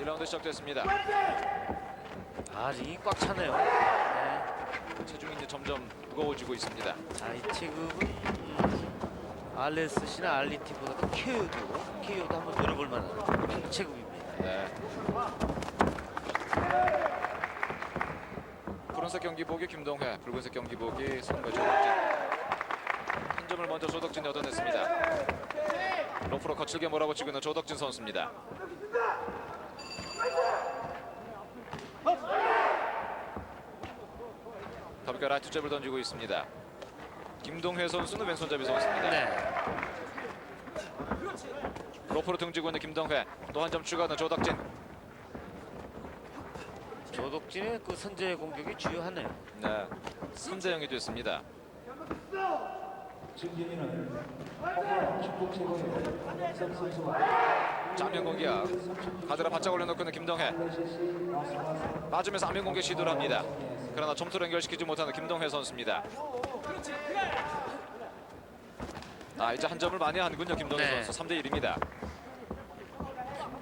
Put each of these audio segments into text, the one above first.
일라운드 시작됐습니다. 아 링이 꽉 차네요. 네. 체중이 이제 점점 무거워지고 있습니다. 자, 이 체급은 음, RSC나 RDT보다도 KO도 KO도 한번 노려볼 만한 체급입니다. 네. 푸른색 경기복이 김동회, 붉은색 경기복이 선거 조덕진. 한 점을 먼저 조덕진이 얻어냈습니다. 로프로 거칠게 몰아붙이고 있는 조덕진 선수입니다. 가볍게 라이트 잽을 던지고 있습니다. 김동회 선수는 왼손잡이 선수입니다. 네. 로프로 등지고 있는 김동회 또 한 점 추가하는 조덕진. 조덕진의 그 선제 공격이 주요하네요. 네, 3대 0이 됐습니다. 짜면 공격 가드라 바짝 올려놓고 있는 김동해 맞으면서 안면 공격 시도를 합니다 그러나 점수를 연결시키지 못하는 김동해 선수입니다 아 이제 한 점을 많이 하는군요 김동해 네. 선수 3대 1입니다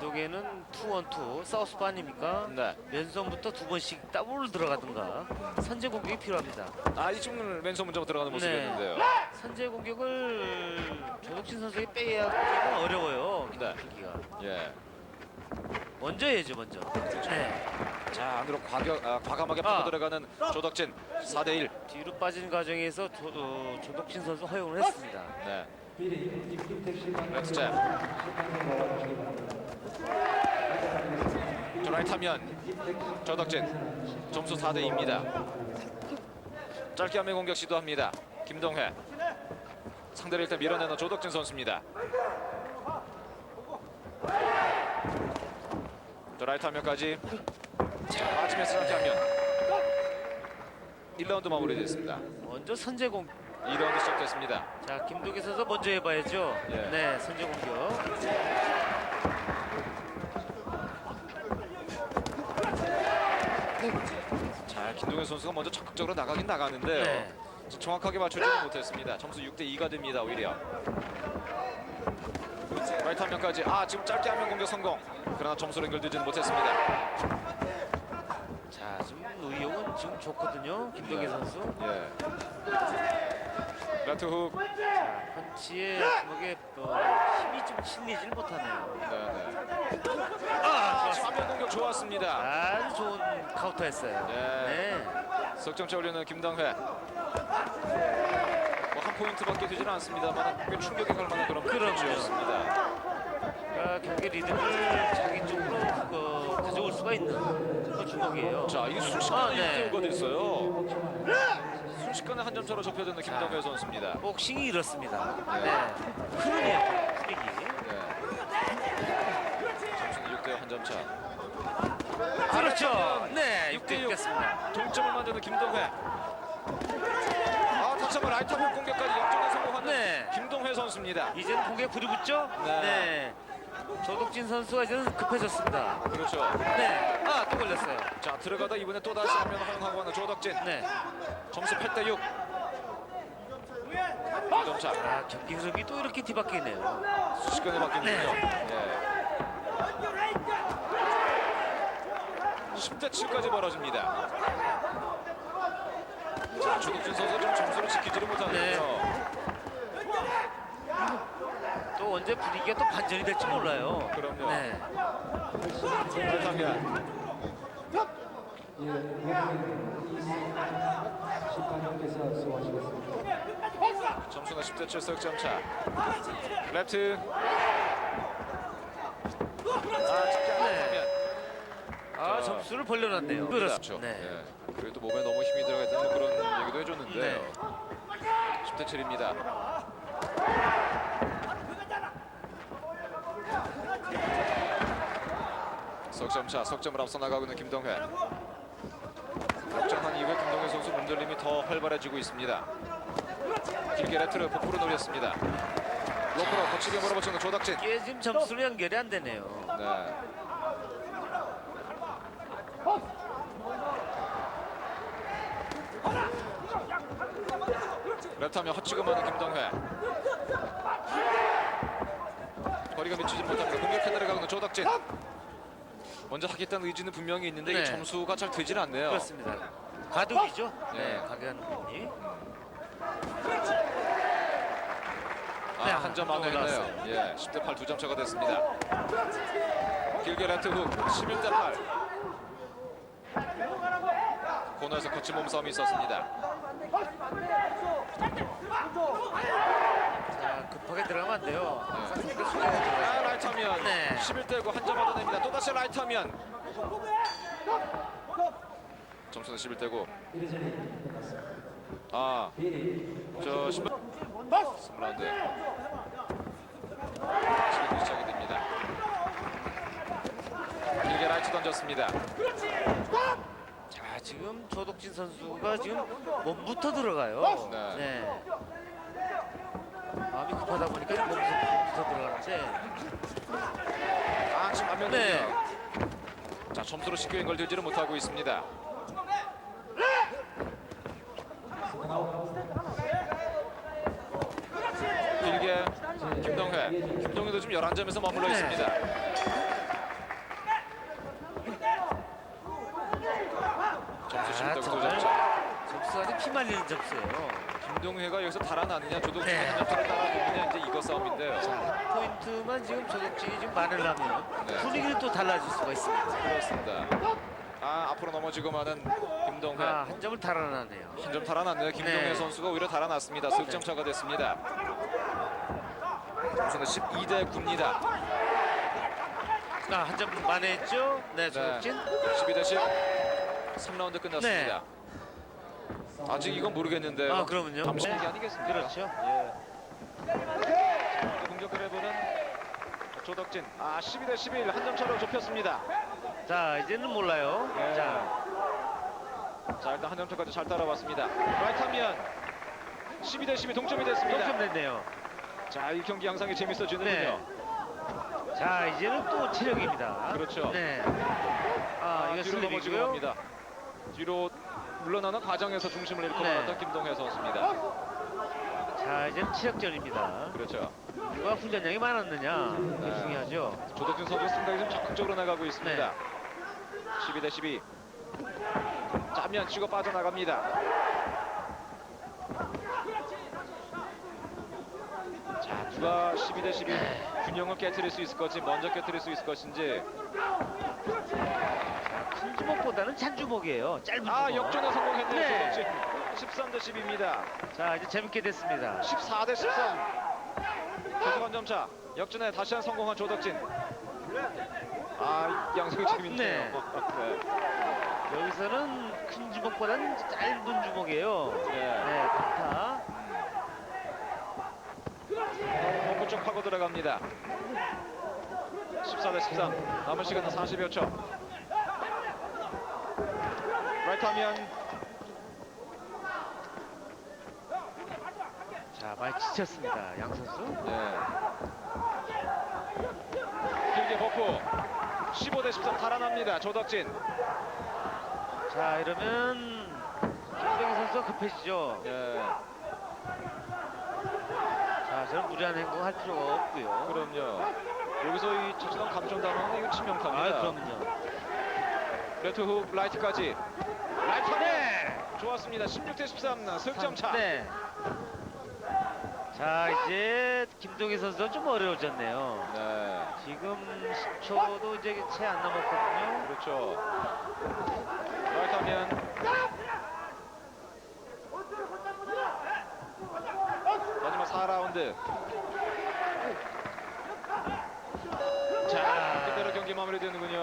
김동에는 투원투 사우스파 아닙니까? 네. 왼손부터 두 번씩 더블 들어가든가 선제 공격이 필요합니다. 아 이쪽은 왼손 문제로 들어가는 네. 모습이었는데요 선제 공격을 조덕진 선수에게 빼야기는 어려워요. 네. 김기가 예. 먼저 해야죠 먼저. 네. 자 안으로 과격, 아, 과감하게 아. 파고 들어가는 조덕진 4대 1 뒤로 빠진 과정에서 조, 어, 조덕진 선수 허용을 했습니다. 네. 렉스 잽. 드라이트 하면 조덕진 점수 4대 2입니다. 짧게 하면 공격 시도합니다. 김동회 상대를 일단 밀어내는 조덕진 선수입니다. 라이트 하면까지 맞으면서 짧게 하면 1라운드 마무리됐습니다. 먼저 선제 공. 2라운드 시작됐습니다. 자 김동계 선수 먼저 해봐야죠. 예. 네 선제 공격. 자 김동현 선수가 먼저 적극적으로 나가긴 나가는데요. 네. 정확하게 맞추지는 못했습니다. 점수 6대 2가 됩니다. 오히려. 라이트 한 명까지 아 지금 짧게 하면 공격 성공. 그러나 점수를 연결되지는 못했습니다. 자 지금 의욕은 지금 좋거든요. 김동계 네. 선수. 예. 라이트 훅. 자 펀치에 주먹에 어, 힘이 좀 실리질 못하네요. 네네. 아 지금 한명 공격 좋았습니다. 아주 좋은 카운터였어요. 네. 네. 석점차 올리는 김당회. 뭐한 포인트밖에 되지는 않습니다만 꽤 충격이 갈 만한 그런 그럼요. 펀치였습니다. 아, 경기 리듬을 자기 쪽으로 어, 가져올 수가 있는 그런 주먹이에요. 자, 이 순식간에 아, 네. 6대5가 됐어요. 순식간에 한 점 차로 좁혀드는 김당회 선수입니다. 복싱이 이렇습니다. 네. 네. 흐름이에요. 점수는 6대 한 점 차. 그렇죠. 네, 6대 6대 6. 6겠습니다. 동점을 만드는 김동회. 아, 다시 한번 라이트 한 공격까지 역전에 성공하는 네. 김동회 선수입니다. 이제는 공에 불이 붙죠? 네. 네. 조덕진 선수가 이제는 급해졌습니다. 그렇죠. 네. 아, 또 걸렸어요. 자, 들어가다 이번에 또 다시 한 명 허용하고 하는 조덕진. 네. 점수 8대 6. 2점 차. 아, 경기 흐름이 또 이렇게 뒤바뀌네요. 순식간에 바뀌는군요. 네. 예. 10대 7까지 벌어집니다. 자, 조덕진 선수 좀 점수를 지키지를 못하는데요. 또 언제 분위기가 또 반전이 될지 몰라요. 그럼요. 네. 심판님께서 수고하시겠습니다. 점수는 10대 7 석 점 차. 레프트. 아, 하면. 아, 자. 점수를 벌려놨네요. 그렇죠. 네. 예. 그래도 몸에 너무 힘이 들어가 있다는 뭐 그런 얘기도 해줬는데요. 네. 10대 7입니다. 석점차, 석점을 앞서 나가고 있는 김동회. 역전한 이후에 김동회 선수 몸들림이 더 활발해지고 있습니다. 길게 레트를 복부로 노렸습니다. 로프로 거치게 몰아붙이는 조덕진. 이게 지금 점수로 연결이 안 되네요. 네. 랩타면 허치고만은 김동회. 거리가 미치지 못합니다. 공격해 있는 조덕진. 먼저 하겠다는 의지는 분명히 있는데 네. 이 점수가 잘 되질 않네요. 그렇습니다. 가독이죠. 네. 네, 부분이. 아, 네, 한점한 안에 점 했네요. 예, 10대 8 두 점 차가 됐습니다. 길게 레트 훅 11대 8. 코너에서 거친 몸싸움이 있었습니다. 자, 급하게 들어가면 안 돼요. 네. 아, 라이트 하면 네. 11대 9 한 점 얻어냅니다. 또다시 라이트 하면 점수는 11대 9. 1회전이 끝났습니다. 아, 저 신발 3라운드 지금 시작이 됩니다. 길게 라이트 던졌습니다. 자, 지금 조덕진 선수가 지금 몸부터 들어가요. 네. 네. 급하다 보니까 몸부터 들어가는데 아, 지금 안면 네. 네. 자, 점수로 쉽게 연결되지를 못하고 있습니다. 길게 김동회. 김동회도 지금 11점에서 머물러 네. 있습니다. 점수 아, 10대 9 정말. 점 차. 점수가 아주 피 말리는 점수예요. 김동회가 여기서 달아나느냐 조동진이 네. 한 점차를 따라놓느냐 이제 이거 싸움인데요. 포인트만 지금 조덕진이 좀 많으려면 네. 분위기는 또 달라질 수가 있습니다. 그렇습니다. 아 앞으로 넘어지고 마는 김동회 아, 한 점을 달아나네요. 한 점 달아났네요. 김동회 네. 선수가 오히려 달아났습니다. 석점 차가 됐습니다. 점수는 12대 9입니다. 아, 한점 만회했죠? 네, 조덕진. 12대 10. 3라운드 끝났습니다. 아직 이건 모르겠는데요. 아, 그러면요. 잠시 네. 얘기 아니겠습니까? 그렇죠. 예. 공격을 해보는 조덕진. 아 12 대 11 한 점 차로 좁혔습니다. 자, 이제는 몰라요. 네. 자, 자 일단 한 점 차까지 잘 따라왔습니다. 라이트하면 12 대 12 동점이 됐습니다. 동점 됐네요. 자, 이 경기 양상이 재밌어지는군요. 네. 자, 이제는 또 체력입니다. 그렇죠. 네. 아, 이거 뒤로 넘어지고 슬립이고요. 갑니다. 뒤로 물러나는 과정에서 중심을 잃고 네. 말았던 김동현 선수입니다. 자, 이제는 체력전입니다. 그렇죠. 누가 훈련량이 많았느냐. 이게 네. 중요하죠. 조덕진 선수 상당히 좀 적극적으로 나가고 있습니다. 네. 12 대 12. 짜면 치고 빠져나갑니다. 자, 누가 12 대 12 균형을 깨뜨릴 수 있을 것인지 먼저 깨뜨릴 수 있을 것인지 큰 주먹보다는 찬 주먹이에요. 짧은 주먹. 아 역전에 성공했네요 네. 조덕진 13 대 10입니다 자, 이제 재밌게 됐습니다. 14 대 13 계속 한 점차 역전에 다시 한 성공한 조덕진 아 양석이 재밌네요 네. 여기서는 큰 주먹보다는 짧은 주먹이에요. 네. 네, 타 벙커 쪽 파고 들어갑니다 14 대 13 남은 시간은 40여 초 라이트 하면 자, 많이 지쳤습니다. 양 선수. 네. 길게 버프 15 대 13 달아납니다 조덕진 자, 이러면 김동희 선수가 급해지죠. 네. 자, 저는 무리한 행동 할 필요가 없고요. 그럼요 여기서 이 touchdown 감정당하는 이거 치명타입니다 아, 그럼요. 레트 훅 라이트까지 라이트 네. 좋았습니다. 16대 13 석점 차. 네. 자, 이제 김동희 선수가 좀 어려워졌네요. 네, 지금 10초도 이제 채 안 남았거든요. 그렇죠. 하면 마지막 4라운드. 자 이대로 경기 마무리되는군요